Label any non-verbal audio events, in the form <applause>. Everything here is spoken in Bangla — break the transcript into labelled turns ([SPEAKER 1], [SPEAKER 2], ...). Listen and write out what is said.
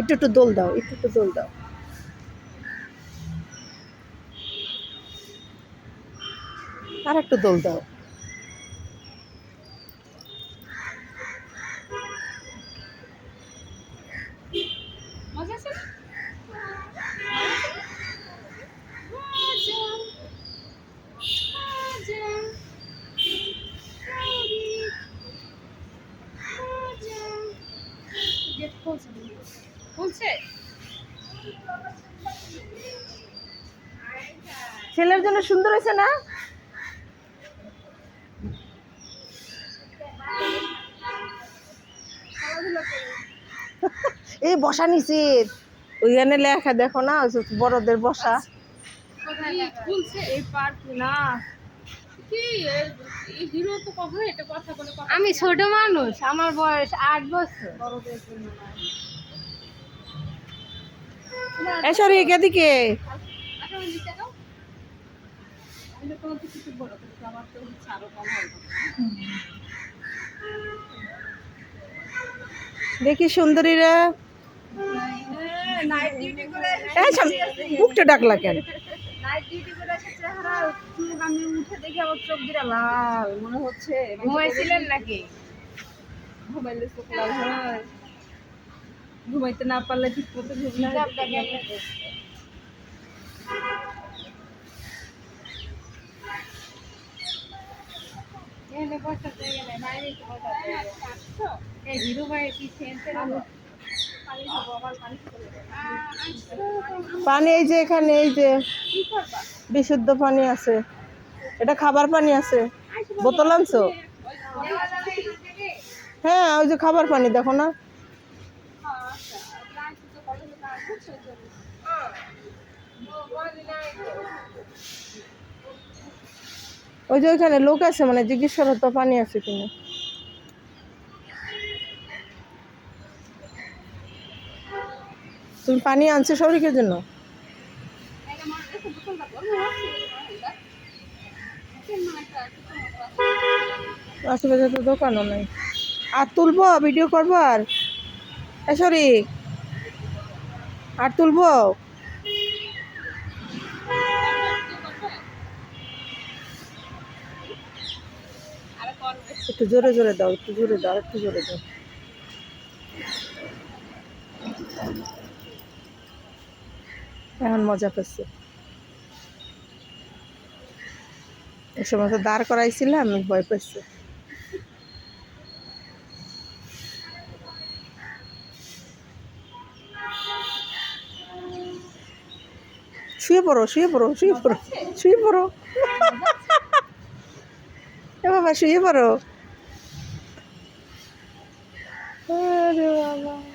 [SPEAKER 1] একটু একটু দোল দাও একটু একটু দোল দাও। আর একটু দোল দাও।
[SPEAKER 2] মজা আছে
[SPEAKER 1] ছেলের জন্য সুন্দর হয়েছে না? <laughs> এই বসা নিচে ওইখানে লেখা দেখো না বড়দের বসা।
[SPEAKER 2] কোথায় খুলছে এই পার্ক না। কি এ- এই হিরো তো কখনো এটা কথা বলে কথা
[SPEAKER 3] আমি ছোট মানুষ আমার বয়স আট বছর।
[SPEAKER 2] আরও কম হবে
[SPEAKER 1] দেখি সুন্দরীরা।
[SPEAKER 2] নাইট ডিউটি করে
[SPEAKER 1] এই সাম- মুখটা ডাকলা কেন?
[SPEAKER 2] নাইট ডিউটি করে এসে চেহারা চুল আমি উঠে দেখি আমার চোখ দিয়ে লাল মনে হচ্ছে
[SPEAKER 3] ঘুমাইছিলেন নাকি?
[SPEAKER 2] ঘুমাইলে চোখ লাল হয়। ঘুমাইতে না পারলে ঠিক মতো ঘুম না পানি
[SPEAKER 1] এই যে এখানে এই যে বিশুদ্ধ পানি আছে। এটা খাবার পানি আছে। বোতল আনছো? হ্যাঁ ওই যে খাবার পানি দেখো না। ওই যে ওইখানে লোক আছে মানে জিজ্ঞেস তো, পানি আছে কিনা? তুমি পানি আনছো শরীরের জন্য? আশেপাশে তো দোকানও নাই। আর তুলবো ভিডিও করব আর? সরি আর তুলবো? একটু জোরে জোরে দাও, একটু জোরে দাও, একটু জোরে দাও। এখন মজা পাচ্ছে। এ সময় দাঁড় করাইছিলাম আমি ভয় পাচ্ছি শুয়ে পড়ো শুয়ে পড়ো শুয়ে পড়ো শুয়ে পড়ো। এ বাবা শুয়ে পড়ো। বাবা।